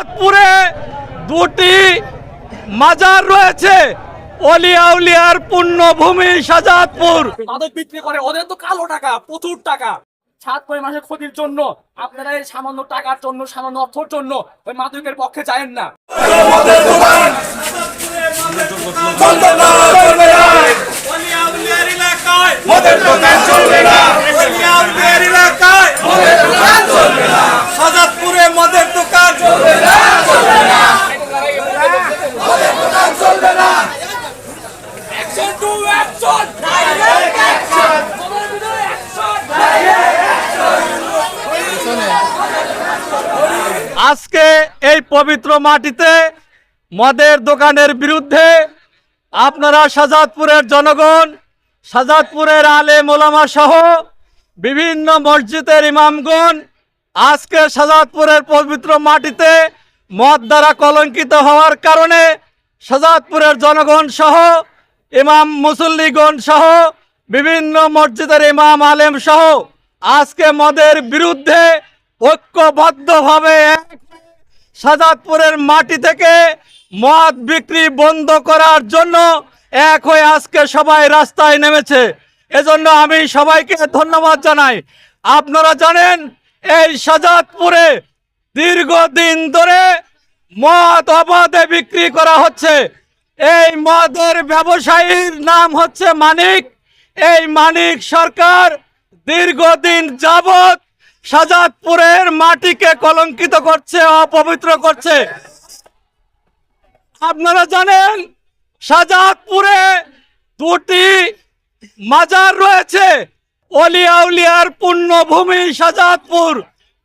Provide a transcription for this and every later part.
চাঁদপুরে দুটি মাজার রয়েছে। অলিয়া উলিয়ার পুণ্যভূমি সাজাদপুর মাদক বিক্রি করে ওদের তো কালো টাকা প্রচুর টাকা। সাত কয় মাসের ক্ষতির জন্য আপনারা এই সামান্য টাকার জন্য সামান্য অর্থের জন্য ওই মাদকের পক্ষে চায়েন না। সাজাদপুরে পবিত্র মাটিতে মদের দোকানের বিরুদ্ধে আপনারা সাজাদপুরের জনগণ সাজাদপুরের আলে মোলামা সহ বিভিন্ন মসজিদের ইমামগণ আজকে সাজাদপুরের পবিত্র মাটিতে মদ দ্বারা কলঙ্কিত হওয়ার কারণে সাজাদপুরের জনগণ সহ, ইমাম মুসল্লিগণ সহ, বিভিন্ন মসজিদের ইমাম আলেম সহ আজকে মদের বিরুদ্ধে ঐক্যবদ্ধভাবে এক সাজাদপুরের মাটি থেকে মদ বিক্রি বন্ধ করার জন্য এক হয়ে আজকে সবাই রাস্তায় নেমেছে। এজন্য আমি সবাইকে ধন্যবাদ জানাই। আপনারা জানেন, এই সাজাদপুরে দীর্ঘদিন ধরে মদ অবাধে বিক্রি করা হচ্ছে। এই মদের ব্যবসায়ীর নাম হচ্ছে মানিক। এই মানিক সরকার দীর্ঘদিন যাবত সাজাদপুরের মাটিকে কলঙ্কিত করছে, অপবিত্র করছে। আপনারা জানেন, সাজাদপুরে দুটি মাজার রয়েছে। অলিয়া উলিয়ার পুণ্যভূমি সাজাদপুর।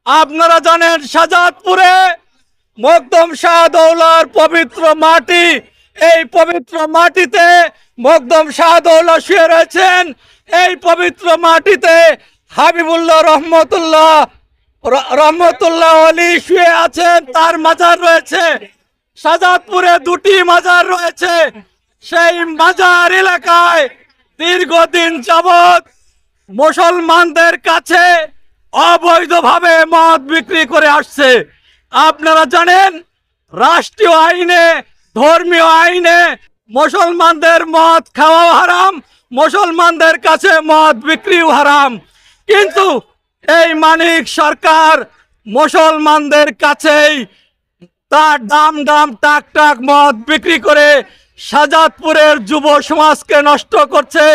আপনারা জানেন, সাজাদপুরে মকদম শাহদৌলার পবিত্র মাটি। এই পবিত্র মাটিতে মকদম শাহদৌলা শুয়ে রয়েছেন। এই পবিত্র মাটিতে হাবিবুল্লাহ রহমতুল্লাহ রহমতুল্লাহ আলী শুয়ে আছেন, তার মাজার রয়েছে। সাজাদপুরে দুটি মাজার রয়েছে। সেই মাজার এলাকায় দীর্ঘদিন যাবত মুসলমানদের কাছে অবৈধভাবে মদ বিক্রি করে আসছে। আপনারা জানেন, রাষ্ট্রীয় আইনে, ধর্মীয় আইনে মুসলমানদের মদ খাওয়া হারাম, মুসলমানদের কাছে মদ বিক্রিও হারাম। কিন্তু এই মানিক সরকার মুসলমানদের কাছেই তার দাম দাম টাক টাক মদ বিক্রি করে সাজাদপুরের যুব সমাজকে নষ্ট করছে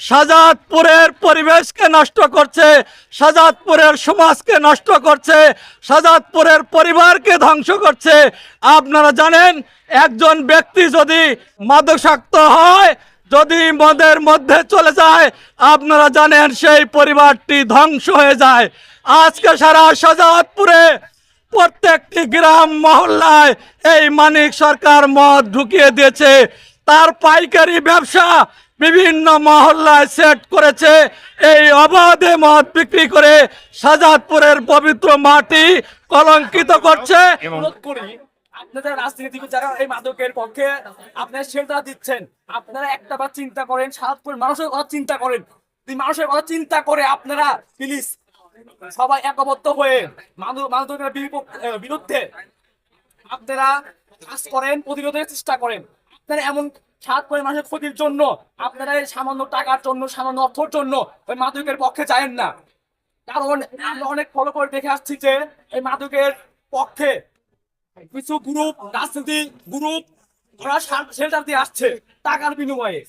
সাজাদপুরের পরিবেশকে নষ্ট করছে সাজাদপুরের সমাজকে নষ্ট করছে সাজাদপুরের পরিবারকে ধ্বংস করছে। আপনারা জানেন, একজন ব্যক্তি যদি মাদকাসক্ত হয় যদি মদের মধ্যে চলে যায়, আপনারা জানেন সেই পরিবারটি ধ্বংস হয়ে যায়। আজকে সারা সাজাদপুরে প্রত্যেকটি গ্রাম মহল্লায় এই মানিক সরকার মদ ঢুকিয়ে দিয়েছে। তার পাইকারি ব্যবসা বিভিন্ন মহল্লায় সেট করেছে। এই অবাধে মদ বিক্রি করে সাজাদপুরের পবিত্র মাটি কলঙ্কিত করছে। করি আপনাদের রাজনীতিবিদ যারা এই মাদকের পক্ষে আপনারা সেটা দিচ্ছেন, আপনারা একটা বার চিন্তা করেন সাতপুর মানুষের কথা চিন্তা করেন। মানুষের কথা চিন্তা করে আপনারা প্লিজ সবাই একবদ্ধ হয়ে মাদক, মাদকের বিরুদ্ধে আপনারা কাজ করেন, প্রতিরোধের চেষ্টা করেন। আপনারা এমন সাত করে মাসের ক্ষতির জন্য, আপনারা এই সামান্য টাকার জন্য, সামান্য অর্থের জন্য ওই মাদকের পক্ষে চায়েন না। কারণ আমরা অনেক ফলো করে দেখে আসছি যে এই মাদকের পক্ষে কিছু গ্রুপ রাজনীতি গ্রুপ ওরা শেল্টার দিয়ে আসছে টাকার বিনিময়ে।